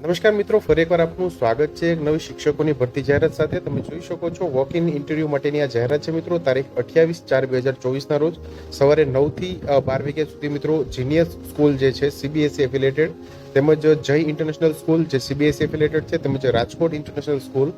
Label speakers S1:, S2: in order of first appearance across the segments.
S1: નમસ્કાર મિત્રો, ફરી એકવાર આપનું સ્વાગત છે એક નવી શિક્ષકોની ભરતી જાહેરાત સાથે. તમે જોઈ શકો છો વોક ઇન ઇન્ટરવ્યૂ માટેની આ જાહેરાત છે મિત્રો, તારીખ અઠ્યાવીસ ચાર બે હજાર ચોવીસના રોજ. સવારે નવથી બાર વાગ્યા સુધી મિત્રો જીનિયસ સ્કૂલ જે છે સીબીએસઈ એફિલેટેડ તેમજ જય ઇન્ટરનેશનલ સ્કૂલ જે સીબીએસઈ એફિલેટેડ છે, તેમજ રાજકોટ ઇન્ટરનેશનલ સ્કૂલ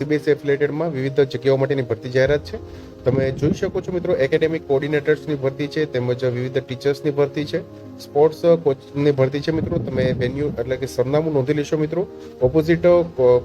S1: સીબીએસઈ એફિલેટેડમાં વિવિધ જગ્યાઓ માટેની ભરતી જાહેરાત છે. તમે જોઈ શકો છો મિત્રો એકેડેમિક કોર્ડિનેટર્સની ભરતી છે, તેમજ વિવિધ ટીચર્સની ભરતી છે સ્પોર્ટ્સ કોચની ભરતી છે મિત્રો, તમે વેન્યુ એટલે કે સરનામું નોંધી લેશો મિત્રો. Opposite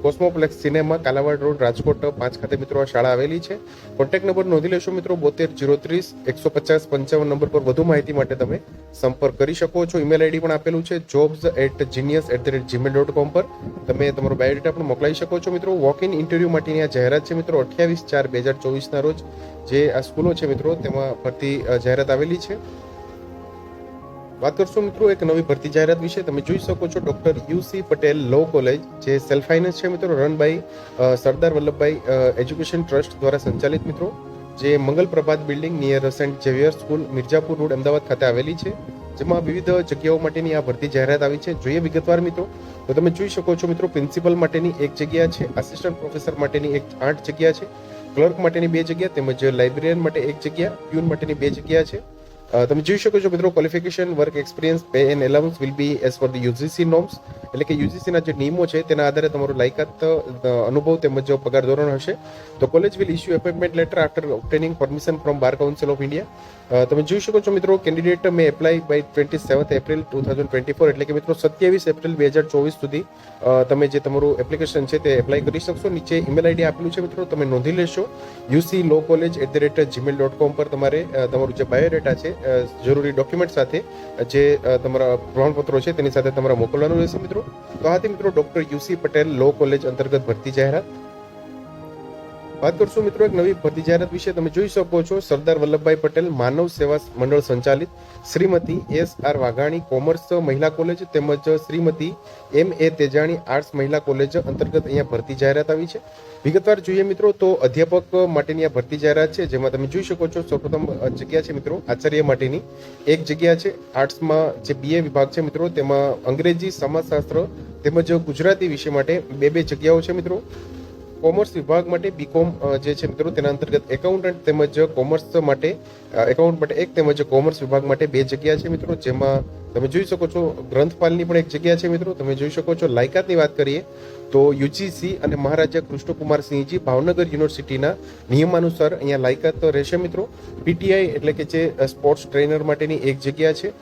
S1: Cosmoplex cinema Kalawad road, Rajkot પાંચ ખાતે મિત્રો આ શાળા આવેલી છે. કોન્ટેક્ટ નંબર નોંધી લેશો મિત્રો, બોતેર જીરો ત્રીસ, એકસો પચાસ, પંચાવન નંબર પર વધુ માહિતી માટે તમે સંપર્ક કરી શકો છો. ઈમેલ આઈડી પણ આપેલું છે jobs at genius at the rate Gmail dot com પર. તમે તમારો બાયોડેટા પણ મોકલાવી શકો છો મિત્રો. વોક ઇન ઇન્ટરવ્યૂ માટેની આ જાહેરાત છે મિત્રો, અઠ્યાવીસ ચાર બે હજાર ચોવીસના રોજ. જે આ સ્કૂલો છે મિત્રો, તેમાં ભરતી જાહેરાત આવેલી છે. વાત કરશું મિત્રો એક નવી ભરતી જાહેરાત વિશે. તમે જોઈ શકો છો doctor UC Patel law college, જે સેલ્ફ ફાઇનાન્સ છે મિત્રો run by Sardar Vallabhbhai education trust દ્વારા સંચાલિત મિત્રો, જે Mangal Prabhat building near saint Xavier school Mirzapur road, Ahmedabad ખાતે આવેલી છે. જેમાં વિવિધ જગ્યાઓ માટેની આ ભરતી જાહેરાત આવી છે. જોઈએ વિગતવાર મિત્રો, તો તમે જોઈ શકો છો મિત્રો, પ્રિન્સિપલ માટેની એક જગ્યા છે, આસિસ્ટન્ટ પ્રોફેસર માટેની એક આઠ જગ્યા છે. ક્લર્ક માટેની બે જગ્યા તેમજ લાઇબ્રેરિયન માટે એક જગ્યા પ્યુન માટેની બે જગ્યા છે. તમે જોઈ શકો છો મિત્રો qualification work experience pay and allowance will be as for the UGC norms એટલે કે યુજીસીના જે નિયમો છે, તેના આધારે તમારો લાયકાત અનુભવ તેમજ પગાર ધોરણ હશે, તો college will issue appointment letter after obtaining permission from bar council of India તમે જોઈ શકો છો મિત્રો candidate may apply by twenty seventh April two thousand twenty four એટલે કે મિત્રો સત્યાવીસ એપ્રિલ બે હજાર ચોવીસ સુધી તમે જે તમારું એપ્લિકેશન છે તે એપ્લાય કરી શકશો. નીચે ઈમેલ આઈડી આપેલું છે મિત્રો, તમે નોંધી લેશો. UC law college at the rate Gmail dot com પર તમારે તમારું જે બાયોડેટા છે જરૂરી ડોક્યુમેન્ટ સાથે જે તમારા પ્રમાણપત્રો છે, તેની સાથે તમારે મોકલવાનું રહેશે મિત્રો. તો આથી મિત્રો doctor UC Patel law college અંતર્ગત ભરતી જાહેરાત. વાત કરશું મિત્રો એક નવી ભરતી જાહેરાત વિશે. તમે જોઈ શકો છો, સરદાર વલ્લભભાઈ પટેલ માનવ સેવા મંડળ સંચાલિત Shrimati S R Vaghani commerce Mahila college તેમજ Shrimati M A Tejani arts Mahila college અંતર્ગત અહીંયા ભરતી જાહેરાત આવી છે. વિગતવાર જોઈએ મિત્રો તો અધ્યાપક માટેની આ ભરતી જાહેરાત છે, જેમાં તમે જોઈ શકો છો સૌપ્રથમ જગ્યા છે મિત્રો આચાર્ય માટેની. એક જગ્યા છે આર્ટ્સમાં જે બીએ વિભાગ છે મિત્રો, તેમાં અંગ્રેજી સમાજશાસ્ત્ર તેમજ ગુજરાતી વિષય માટે બે બે જગ્યાઓ છે મિત્રો. કોમર્સ વિભાગ માટે બીકોમ જે છે મિત્રો, તેના અંતર્ગત એકાઉન્ટન્ટ તેમજ કોમર્સ માટે એકાઉન્ટ માટે એક તેમજ કોમર્સ વિભાગ માટે બે જગ્યા છે મિત્રો, જેમાં તમે જોઈ શકો છો ગ્રંથપાલની પણ એક જગ્યા છે મિત્રો. તમે જોઈ શકો છો લાયકાતની વાત કરીએ, તો યુજીસી અને મહારાજા કૃષ્ણકુમાર સિંહજી ભાવનગર યુનિવર્સિટીના નિયમાનુસાર અહીંયા લાયકાત રહેશે મિત્રો. પીટીઆઈ એટલે કે જે સ્પોર્ટ્સ ટ્રેનર માટેની એક જગ્યા છે.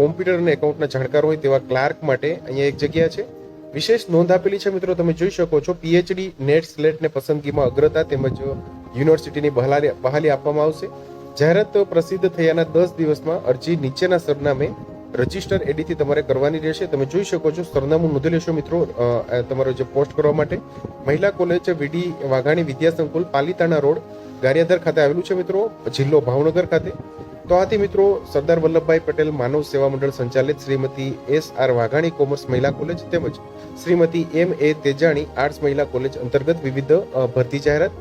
S1: કોમ્પ્યુટર અને એકાઉન્ટના જાણકાર હોય તેવા ક્લાર્ક માટે અહીંયા એક જગ્યા છે. વિશેષ નોંધ આપેલી છે મિત્રો, તમે જોઈ શકો છો પીએચડી નેટ સ્લેટને પસંદગીમાં અગ્રતા તેમજ યુનિવર્સિટીની બહાલી બહાલી આપવામાં આવશે. જાહેરાત પ્રસિદ્ધ થયાના દસ દિવસમાં અરજી નીચેના સરનામે રજિસ્ટર એડીથી તમારે કરવાની રહેશે. તમે જોઈ શકો છો, સરનામું નોંધી લેશો મિત્રો તમારો જે પોસ્ટ કરવા માટે. Mahila college VD Vaghani Vidyasankul Palitana road Gariyadhar ખાતે આવેલું છે મિત્રો, જિલ્લો ભાવનગર ખાતે. તો આથી મિત્રો, સરદાર વલ્લભભાઈ પટેલ માનવ સેવા મંડળ સંચાલિત Shrimati S R Vaghani commerce Mahila college તેમજ Shrimati M A Tejani arts Mahila college અંતર્ગત વિવિધ ભરતી જાહેરાત.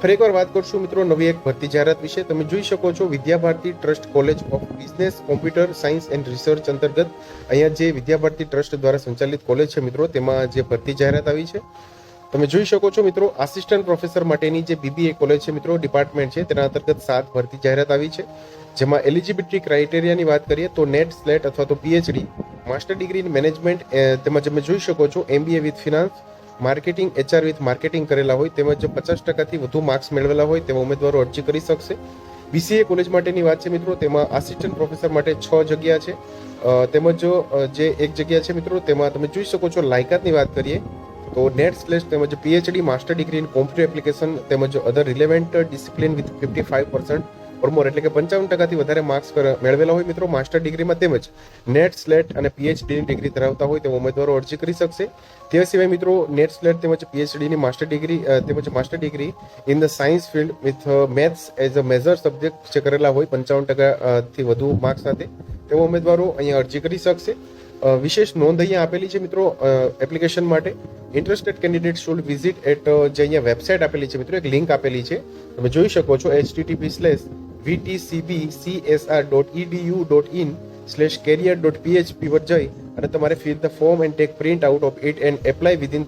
S1: ફરી વાત કરશું મિત્રો, નવી એક ભરતી જાહેરાત વિશે. તમે જોઈ શકો છો, Vidyabharati trust college of business, computer science and research અંતર્ગત અહીંયા જે વિદ્યાભારતી ટ્રસ્ટ દ્વારા સંચાલિત કોલેજ છે મિત્રો, તેમાં જે ભરતી જાહેરાત આવી છે. તમે જોઈ શકો છો મિત્રો આસિસ્ટન્ટ પ્રોફેસર માટેની જે બીબીએ કોલેજ છે મિત્રો ડિપાર્ટમેન્ટ છે, તેના અંતર્ગત સાત ભરતી જાહેરાત આવી છે. જેમાં એલિજિબિલિટી ક્રાઇટેરિયાની વાત કરીએ તો નેટ સ્લેટ અથવા તો PhD master degree in management તેમજ તમે જોઈ શકો છો MBA with finance marketing HR with marketing કરેલા હોય, તેમજ પચાસ ટકાથી વધુ માર્ક્સ મેળવેલા હોય તેવા ઉમેદવારો અરજી કરી શકશે. બીસીએ કોલેજ માટેની વાત છે મિત્રો, તેમાં આસિસ્ટન્ટ પ્રોફેસર માટે છ જગ્યા છે. તેમજ જે એક જગ્યા છે મિત્રો, તેમાં તમે જોઈ શકો છો, લાયકાતની વાત કરીએ તો નેટ સ્લેશ તેમજ PhD master degree in computer application તેમજ other relevant discipline with fifty five percent or more એટલે કે પંચાવન ટકાથી વધારે માર્ક્સ મેળવેલા હોય મિત્રો માસ્ટર ડિગ્રીમાં તેમજ નેટ સ્લેટ અને પીએચડીની ડિગ્રી ધરાવતા હોય તેવા ઉમેદવારો અરજી કરી શકશે. તે સિવાય મિત્રો નેટ સ્લેટ તેમજ પીએચડીની માસ્ટર ડિગ્રી તેમજ master degree in the science field with maths as a major subject જે કરેલા હોય પંચાવન ટકાથી વધુ માર્ક્સ સાથે તેવા ઉમેદવારો અહીંયા અરજી કરી શકશે. વિશેષ નોંધ અહીંયા આપેલી છે મિત્રો એપ્લિકેશન માટે. Interested candidate should visit at જે અહીંયા વેબસાઇટ આપેલી છે મિત્રો, એક લિંક આપેલી છે. તમે જોઈ શકો છો HTTP slash VTCB CSR dot EDU dot in slash career dot PHP પર જઈ અને તમારે fill the form and take print out of it and apply within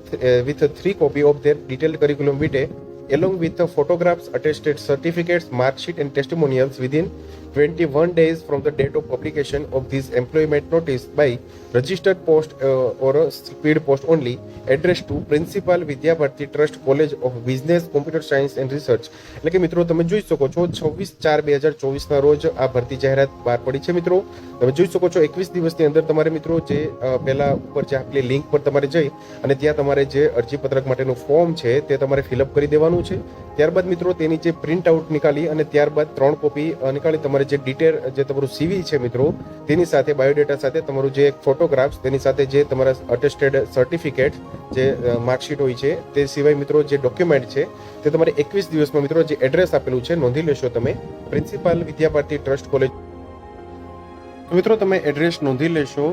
S1: with three copy of their detail curriculum vitae along with the photographs, attested certificates, mark sheet, and testimonials within 21 days from the date of publication of this employment notice by registered post uh, or a speed post only. addressed to Principal Vidya Bharti Trust College of Business, Computer Science and Research. એટલે કે મિત્રો તમે જોઈ શકો છો છવ્વીસ ચાર બે હજાર ચોવીસના રોજ આ ભરતી જાહેરાત બહાર પડી છે મિત્રો તમે જોઈ શકો છો એકવીસ દિવસની અંદર તમારે મિત્રો જે પહેલા ઉપર જે આપેલી લિંક પર તમારે જઈ અને ત્યાં તમારે જે અરજી પત્રક માટેનું ફોર્મ છે તે તમારે ફિલઅપ કરી દેવાનું છે. ત્યારબાદ મિત્રો તેની જે પ્રિન્ટ આઉટ નીકાળી અને ત્યારબાદ ત્રણ કોપી નીકાળી તમારે જે ડિટેલ જે તમારું સીવી છે મિત્રો, તેની સાથે બાયોડેટા સાથે તમારું જે ફોટોગ્રાફ્સ તેની સાથે જે તમારા અટેસ્ટેડ સર્ટિફિકેટ જે માર્કશીટ હોય છે, તે સિવાય મિત્રો જે ડોક્યુમેન્ટ છે, તે તમારે એકવીસ દિવસમાં મિત્રો જે એડ્રેસ આપેલું છે, નોંધી લેશો તમે. પ્રિન્સિપાલ વિદ્યાભારતી ટ્રસ્ટ કોલેજ મિત્રો તમે એડ્રેસ નોંધી લેશો.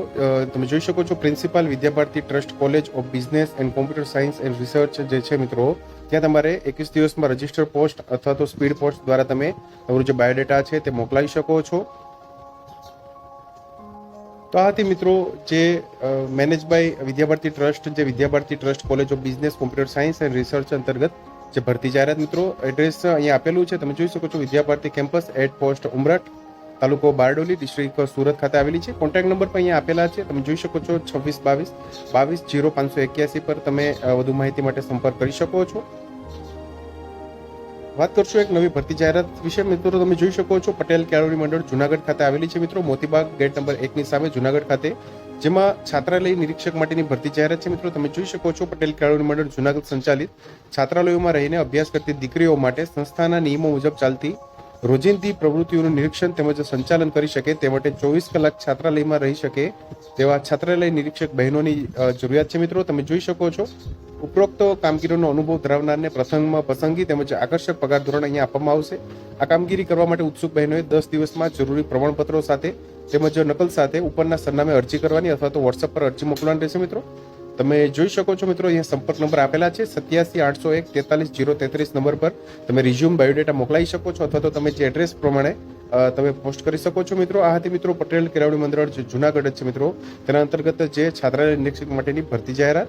S1: તમે જોઈ શકો છો principal Vidyabharati trust college of business and computer science and research જે છે મિત્રો ત્યાં તમારે એકવીસ દિવસમાં રજિસ્ટર પોસ્ટ અથવા તો સ્પીડ પોસ્ટ દ્વારા તમે તમારું જે બાયોડેટા છે તે મોકલાવી શકો છો. તો આ હતી મિત્રો જે મેનેજ બાય વિદ્યાભારતી ટ્રસ્ટ જે Vidyabharati trust college of business computer science and research અંતર્ગત જે ભરતી જાહેરાત મિત્રો એડ્રેસ અહીંયા આપેલું છે. તમે જોઈ શકો છો Vidyabharati campus at post Umrath. તાલુકો બારડોલી ડિસ્ટ્રિક્ટ સુરત ખાતે આવેલી છે. કોન્ટેક્ટ નંબર પણ અહીંયા આપેલા છે. તમે જોઈ શકો છો છવ્વીસ બાવીસ બાવીસ જીરો પાંચસો એક્યાસી પર તમે વધુ માહિતી માટે સંપર્ક કરી શકો છો. વાત કરશું એક નવી ભરતી જાહેરાત વિશે. મિત્રો, તમે જોઈ શકો છો પટેલ કેળવણી મંડળ જુનાગઢ ખાતે આવેલી છે. મિત્રો, મોતીબાગ ગેટ નંબર એકની સામે જુનાગઢ ખાતે, જેમાં છાત્રાલય નિરીક્ષક માટેની ભરતી જાહેરાત છે. મિત્રો, તમે જોઈ શકો છો પટેલ કેળવણી મંડળ જુનાગઢ સંચાલિત છાત્રાલયોમાં રહીને અભ્યાસ કરતી દીકરીઓ માટે સંસ્થાના નિયમો મુજબ ચાલતી રોજિંદી પ્રવૃત્તિઓનું નિરીક્ષણ તેમજ સંચાલન કરી શકે તે માટે ચોવીસ કલાક છાત્રાલયમાં રહી શકે તેવા છાત્રાલય નિરીક્ષક બહેનોની જરૂરિયાત છે મિત્રો. તમે જોઈ શકો છો. ઉપરોક્ત કામગીરીનો અનુભવ ધરાવનારને પ્રસંગમાં પસંદગી તેમજ આકર્ષક પગાર ધોરણ અહીંયા આપવામાં આવશે. આ કામગીરી કરવા માટે ઉત્સુક બહેનોએ દસ દિવસમાં જરૂરી પ્રમાણપત્રો સાથે તેમજ નકલ સાથે ઉપરના સરનામે અરજી કરવાની અથવા તો વોટ્સઅપ પર અરજી મોકલવાની રહેશે મિત્રો. તમે જોઈ શકો છો મિત્રો, અહીંયા સંપર્ક નંબર આપેલા છે, સત્યાસી, આઠસો એક, તેતાલીસ, જીરો, તેત્રીસ નંબર પર તમે રિઝ્યુમ બાયોડેટા મોકલાવી શકો છો અથવા તો તમે જે એડ્રેસ પ્રમાણે તમે પોસ્ટ કરી શકો છો મિત્રો. આ હતી મિત્રો પટેલ કેળવણી મંડળ જે જુનાગઢ છે મિત્રો. તેના અંતર્ગત જે છાત્રાલય નિરીક્ષક માટેની ભરતી જાહેરાત